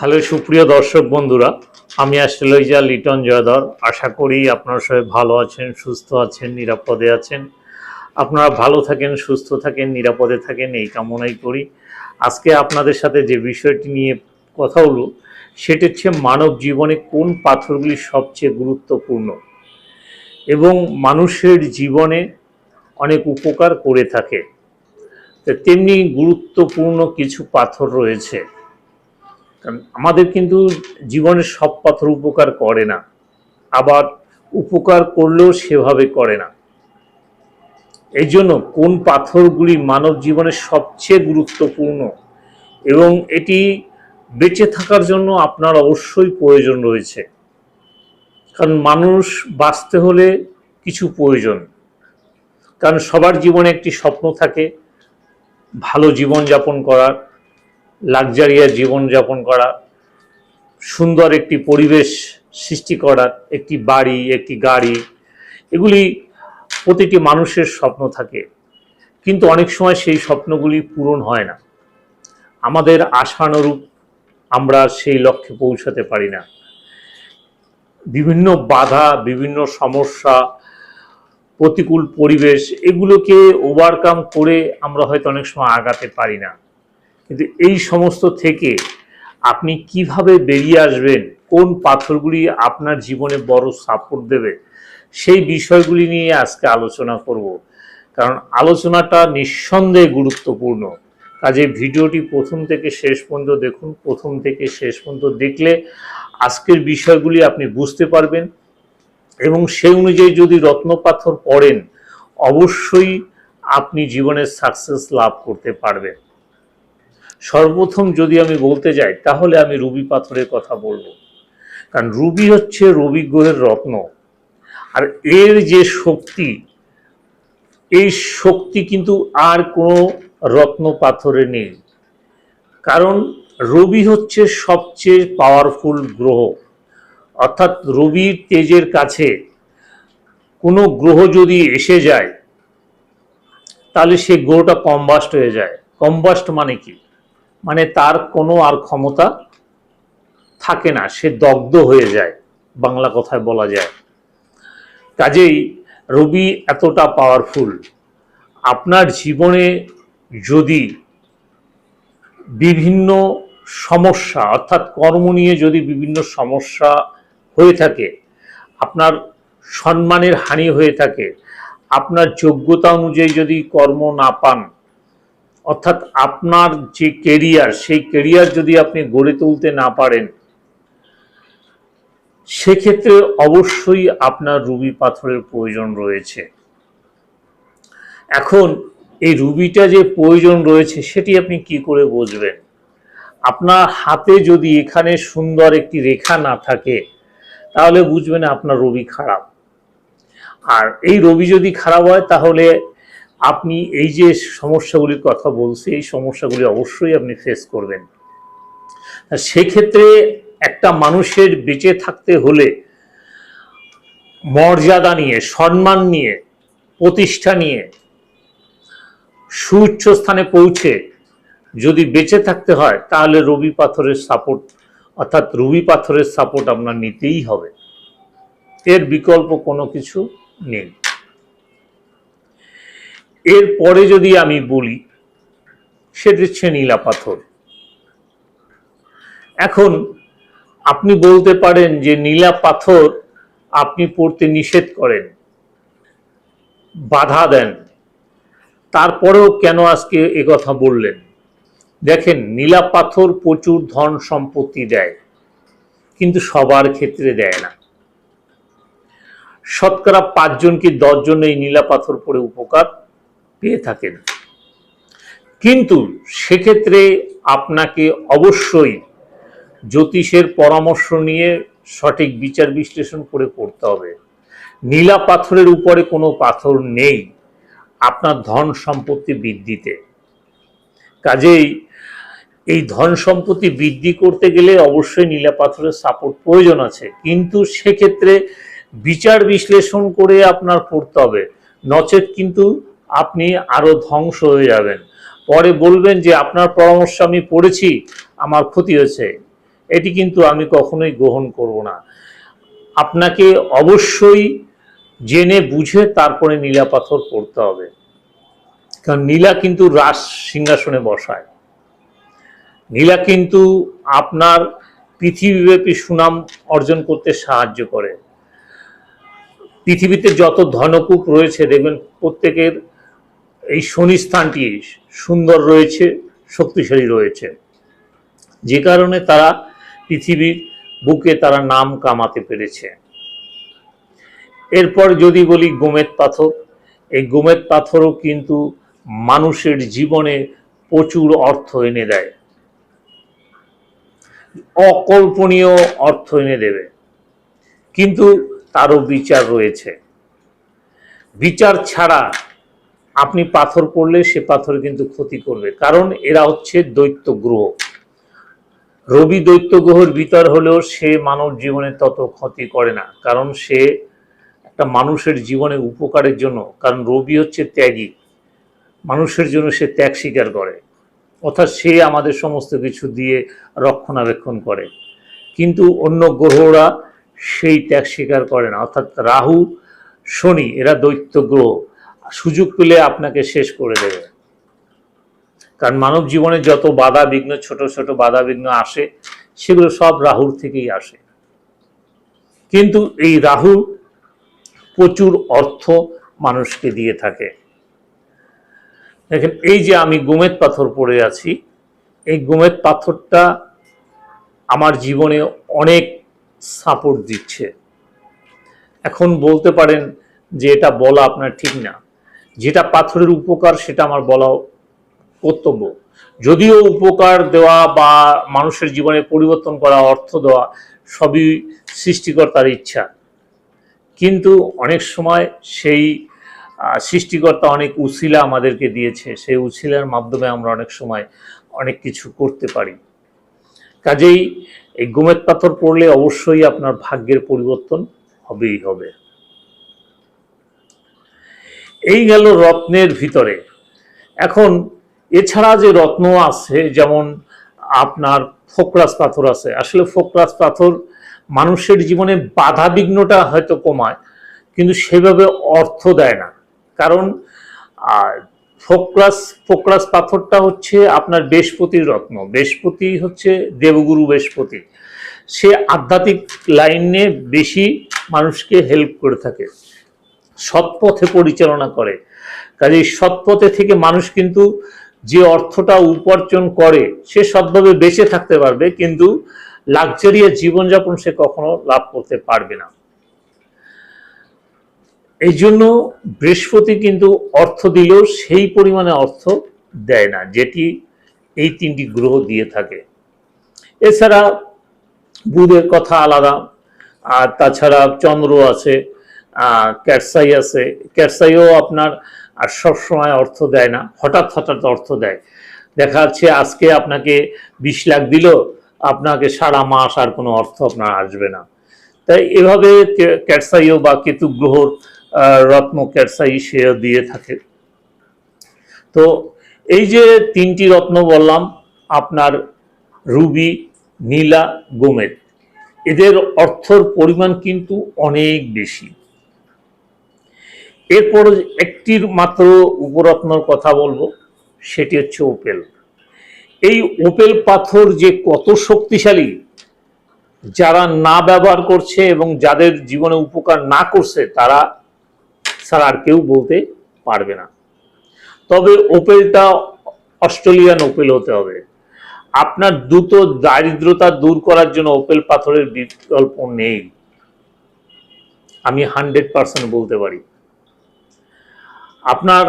Hello সুপ্রিয় দর্শক বন্ধুরা, আমি অ্যাস্ট্রোলজার লিটন জয়ধর। আশা করি আপনারা সবাই ভালো আছেন, সুস্থ আছেন, নিরাপদে আছেন। আপনারা ভালো থাকেন, সুস্থ থাকেন, নিরাপদে থাকেন, এই কামনাই করি। আজকে আপনাদের সাথে যে বিষয়টি নিয়ে কথা হলো, সেটা হচ্ছে মানব জীবনে কোন পাথরগুলি সবচেয়ে গুরুত্বপূর্ণ? এবং মানুষের জীবনে অনেক উপকার করে থাকে। তেমনি গুরুত্বপূর্ণ কিছু পাথর রয়েছে। আমাদের কিন্তু জীবনে সব পাথর উপকার করে না। আবার উপকার করলেও সেভাবে করে না। এই জন্য কোন পাথরগুলি মানব জীবনের সবচেয়ে গুরুত্বপূর্ণ এবং এটি বেঁচে থাকার জন্য আপনার অবশ্যই প্রয়োজন রয়েছে। কারণ মানুষ বাঁচতে হলে কিছু প্রয়োজন। কারণ সবার জীবনে একটি স্বপ্ন থাকে, ভালো জীবন যাপন করার। লাক্সারিয়া জীবনযাপন করা, সুন্দর একটি পরিবেশ সৃষ্টি করার একটি বাড়ি, একটি গাড়ি, এগুলি প্রতিটি মানুষের স্বপ্ন থাকে। কিন্তু অনেক সময় সেই স্বপ্নগুলি পূরণ হয় না। আমাদের আশানুরূপ আমরা সেই লক্ষ্যে পৌঁছাতে পারি না। বিভিন্ন বাধা, বিভিন্ন সমস্যা, প্রতিকূল পরিবেশ, এগুলোকে ওভারকাম করে আমরা হয়তো অনেক সময় আগাতে পারি না। কিন্তু এই সমস্ত থেকে আপনি কীভাবে বেরিয়ে আসবেন, কোন পাথরগুলি আপনার জীবনে বড় সাপোর্ট দেবে, সেই বিষয়গুলি নিয়ে আজকে আলোচনা করব। কারণ আলোচনাটা নিঃসন্দেহে গুরুত্বপূর্ণ। কাজে ভিডিওটি প্রথম থেকে শেষ পর্যন্ত দেখুন, প্রথম থেকে শেষ পর্যন্ত দেখলে আজকের বিষয়গুলি আপনি বুঝতে পারবেন এবং সেই অনুযায়ী যদি রত্ন পাথর পড়েন, অবশ্যই আপনি জীবনের সাকসেস লাভ করতে পারবেন। সর্বপ্রথম যদি আমি বলতে যাই, তাহলে আমি রুবি পাথরের কথা বলব। কারণ রুবি হচ্ছে রবি গ্রহের রত্ন। আর এর যে শক্তি, এই শক্তি কিন্তু আর কোনো রত্ন পাথরে নেই। কারণ রবি হচ্ছে সবচেয়ে পাওয়ারফুল গ্রহ। অর্থাৎ রবির তেজের কাছে কোনো গ্রহ যদি এসে যায়, তাহলে সেই গ্রহটা কম্বাস্ট হয়ে যায়। কম্বাস্ট মানে কি? মানে তার কোনো আর ক্ষমতা থাকে না, সে দগ্ধ হয়ে যায়, বাংলা কথায় বলা যায়। কাজেই রবি এতটা পাওয়ারফুল আপনার জীবনে যদি বিভিন্ন সমস্যা, অর্থাৎ কর্ম নিয়ে যদি বিভিন্ন সমস্যা হয়ে থাকে, আপনার সম্মানের হানি হয়ে থাকে, আপনার যোগ্যতা অনুযায়ী যদি কর্ম না পান অর্থাৎ আপনার যে কেরিয়ার সেই কেরিয়ার যদি আপনি গড়ে তুলতে না পারেন, সেক্ষেত্রে অবশ্যই আপনার রুবি পাথরের প্রয়োজন রয়েছে। এখন এই রুবিটা যে প্রয়োজন রয়েছে, সেটি আপনি কি করে বুঝবেন? আপনার হাতে যদি এখানে সুন্দর একটি রেখা না থাকে, তাহলে বুঝবেন আপনার রবি খারাপ। আর এই রবি যদি খারাপ হয়, তাহলে আপনি এই যে সমস্যাগুলির কথা বলছি, এই সমস্যাগুলি অবশ্যই আপনি ফেস করবেন। সেক্ষেত্রে একটা মানুষের বেঁচে থাকতে হলে মর্যাদা নিয়ে, সম্মান নিয়ে, প্রতিষ্ঠা নিয়ে, সুউচ্চ স্থানে পৌঁছে যদি বেঁচে থাকতে হয়, তাহলে রবি পাথরের সাপোর্ট অর্থাৎ রবি পাথরের সাপোর্ট আপনার নিতেই হবে। এর বিকল্প কোনো কিছু নেই। এরপরে যদি আমি বলি সেটা হচ্ছে নীলা পাথর। এখন আপনি বলতে পারেন যে নীলা পাথর আপনি পড়তে নিষেধ করেন, বাধা দেন। তারপরেও কেন আজকে কথা বললেন? দেখেন, নীলা পাথর প্রচুর ধন সম্পত্তি দেয়, কিন্তু সবার ক্ষেত্রে দেয় না। শতকরা পাঁচজন কি দশজন এই নীলা পাথর পরে উপকার? পেয়ে থাকেন। কিন্তু সেক্ষেত্রে আপনাকে অবশ্যই জ্যোতিষের পরামর্শ নিয়ে সঠিক বিচার বিশ্লেষণ করে পড়তে হবে। নীলা পাথরের উপরে কোনো পাথর নেই। আপনার ধন সম্পত্তি বৃদ্ধিতে। কাজেই এই ধন সম্পত্তি বৃদ্ধি করতে গেলে অবশ্যই নীলা পাথরের সাপোর্ট প্রয়োজন আছে। কিন্তু সেক্ষেত্রে বিচার বিশ্লেষণ করে আপনার পড়তে হবে। নচেত কিন্তু আপনি আরও ধ্বংস হয়ে যাবেন। পরে বলবেন যে, আপনার পরামর্শ আমি পড়েছি, আমার ক্ষতি হয়েছে। এটি কিন্তু আমি কখনোই গ্রহণ করব না। আপনাকে অবশ্যই জেনে বুঝে তারপরে নীলা পাথর পড়তে হবে। কারণ নীলা কিন্তু রাস সিংহাসনে বসায়। নীলা কিন্তু আপনার পৃথিবীব্যাপী সুনাম অর্জন করতে সাহায্য করে। পৃথিবীতে যত ধনকূপ রয়েছে, দেখবেন প্রত্যেকের এই শনি স্থানটি সুন্দর রয়েছে, শক্তিশালী রয়েছে। যে কারণে তারা পৃথিবীর বুকে তারা নাম কামাতে পেরেছে। এরপর যদি বলি গোমেদ পাথর, এই গোমেদ পাথরও কিন্তু মানুষের জীবনে প্রচুর অর্থ এনে দেয়। অকল্পনীয় অর্থ এনে দেবে। কিন্তু তারও বিচার রয়েছে। বিচার ছাড়া আপনি পাথর পড়লে সে পাথর কিন্তু ক্ষতি করবে। কারণ এরা হচ্ছে দৈত্য গ্রহ রবি দৈত্য গ্রহের ভিতর হলেও সে মানব জীবনে তত ক্ষতি করে না। কারণ সে একটা মানুষের জীবনে উপকারের জন্য, কারণ রবি হচ্ছে ত্যাগী। মানুষের জন্য সে ত্যাগ স্বীকার করে। অর্থাৎ সে আমাদের সমস্ত কিছু দিয়ে রক্ষণাবেক্ষণ করে। কিন্তু অন্য গ্রহরা সেই ত্যাগ স্বীকার করে না। অর্থাৎ রাহু, শনি, এরা দৈত্য গ্রহ সুযোগ পেলে আপনাকে শেষ করে দেবে। কারণ মানব জীবনে যত বাধা বিঘ্ন, ছোট ছোট বাধা বিঘ্ন আসে, সেগুলো সব রাহুর থেকেই আসে। কিন্তু এই রাহু প্রচুর অর্থ মানুষকে দিয়ে থাকে। দেখেন, এই যে আমি গোমেদ পাথর পড়ে আছি, এই গোমেদ পাথরটা আমার জীবনে অনেক সাপোর্ট দিচ্ছে। এখন বলতে পারেন যে এটা বলা আপনার ঠিক না। যেটা পাথরের উপকার, সেটা আমার বলা কর্তব্য। যদিও উপকার দেওয়া বা মানুষের জীবনে পরিবর্তন করা, অর্থ দেওয়া, সবই সৃষ্টিকর্তার ইচ্ছা। কিন্তু অনেক সময় সেই সৃষ্টিকর্তা অনেক উছিলা আমাদেরকে দিয়েছে। সেই উছিলার মাধ্যমে আমরা অনেক সময় অনেক কিছু করতে পারি। কাজেই এই গোমেদ পাথর পড়লে অবশ্যই আপনার ভাগ্যের পরিবর্তন হবেই হবে। এই গেল রত্নের ভিতরে। এখন এছাড়া যে রত্ন আছে, যেমন আপনার ফোকরাস পাথর আছে, আসলে ফোকরাস পাথর মানুষের জীবনে বাধা বিঘ্নটা হয়তো কমায়, কিন্তু সেভাবে অর্থ দেয় না। কারণ ফোকরাস ফোকরাস পাথরটা হচ্ছে আপনার বৃহস্পতির রত্ন। বৃহস্পতি হচ্ছে দেবগুরু বৃহস্পতি। সে আধ্যাত্মিক লাইনে বেশি মানুষকে হেল্প করে থাকে। সৎপথে পরিচালনা করে। কাজে সৎপথে থেকে মানুষ কিন্তু যে অর্থটা উপার্জন করে, সে সৎভাবে বেঁচে থাকতে পারবে, কিন্তু লাক্সারিয়া জীবনযাপন সে কখনো লাভ করতে পারবে না। এই জন্য বৃহস্পতি কিন্তু অর্থ দিলেও সেই পরিমাণে অর্থ দেয় না, যেটি এই তিনটি গ্রহ দিয়ে থাকে। এছাড়া বুধের কথা আলাদা, আর তাছাড়া চন্দ্র আছে ক্যাটসাই আছে। ক্যাটসাইও আপনার আর সবসময় অর্থ দেয় না। হঠাৎ হঠাৎ অর্থ দেয়। দেখা যাচ্ছে আজকে আপনাকে বিশ লাখ দিল, আপনাকে সারা মাস আর কোনো অর্থ আপনার আসবে না। তাই এভাবে কে- ক্যাটসাইও বা কেতু গ্রহর রত্ন ক্যাটসাই সে দিয়ে থাকে। তো এই যে তিনটি রত্ন বললাম, আপনার রুবি, নীলা, গোমেদ। এদের অর্থর পরিমাণ কিন্তু অনেক বেশি। এরপর একটির মাত্র উপরত্নর কথা বলব, সেটি হচ্ছে ওপেল এই ওপেল পাথর যে কত শক্তিশালী, যারা না ব্যবহার করছে এবং যাদের জীবনে উপকার না করছে, তারা ছাড়া আর কেউ বলতে পারবে না। তবে ওপেলটা অস্ট্রেলিয়ান ওপেল হতে হবে। আপনার দ্রুত দারিদ্রতা দূর করার জন্য ওপেল পাথরের বিকল্প নেই। আমি হান্ড্রেড পার্সেন্ট বলতে পারি। আপনার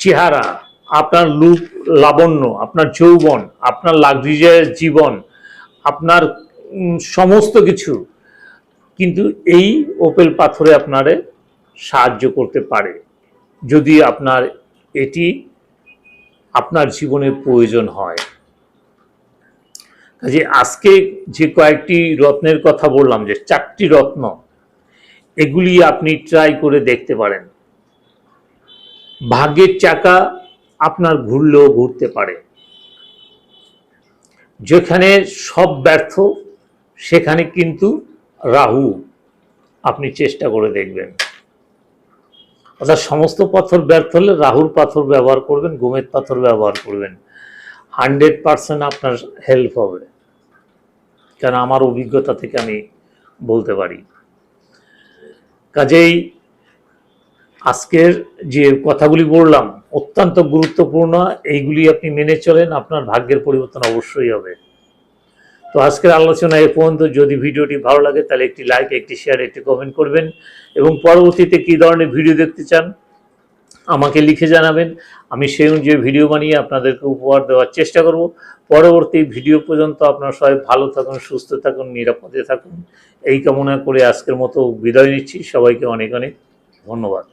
চেহারা, আপনার লুক লাবণ্য, আপনার যৌবন, আপনার লাগ্রিজারিয়াস জীবন, আপনার সমস্ত কিছু কিন্তু এই ওপেল পাথরে আপনারে সাহায্য করতে পারে। যদি আপনার এটি আপনার জীবনে প্রয়োজন হয়। কাজে আজকে যে কয়েকটি রত্নের কথা বললাম, যে চারটি রত্ন, এগুলি আপনি ট্রাই করে দেখতে পারেন। ভাগ্যের চাকা আপনার ঘুরলেও ঘুরতে পারে। যেখানে সব ব্যর্থ, সেখানে কিন্তু রাহু আপনি চেষ্টা করে দেখবেন। অর্থাৎ সমস্ত পাথর ব্যর্থ হলে রাহুর পাথর ব্যবহার করবেন গোমেদ পাথর ব্যবহার করবেন। হান্ড্রেড পার্সেন্ট আপনার হেল্প হবে। কারণ আমার অভিজ্ঞতা থেকে আমি বলতে পারি। কাজেই আজকের যে কথাগুলি বললাম, অত্যন্ত গুরুত্বপূর্ণ, এইগুলি আপনি মেনে চলেন, আপনার ভাগ্যের পরিবর্তন অবশ্যই হবে। তো আজকের আলোচনা এ পর্যন্ত। যদি ভিডিওটি ভালো লাগে, তাহলে একটি লাইক একটি শেয়ার একটি কমেন্ট করবেন। এবং পরবর্তীতে কী ধরনের ভিডিও দেখতে চান, আমাকে লিখে জানাবেন। আমি সেই অনুযায়ী ভিডিও বানিয়ে আপনাদেরকে উপহার দেওয়ার চেষ্টা করব। পরবর্তী ভিডিও পর্যন্ত আপনারা সবাই ভালো থাকুন, সুস্থ থাকুন, নিরাপদে থাকুন। এই কামনা করে আজকের মতো বিদায় নিচ্ছি। সবাইকে অনেক অনেক ধন্যবাদ।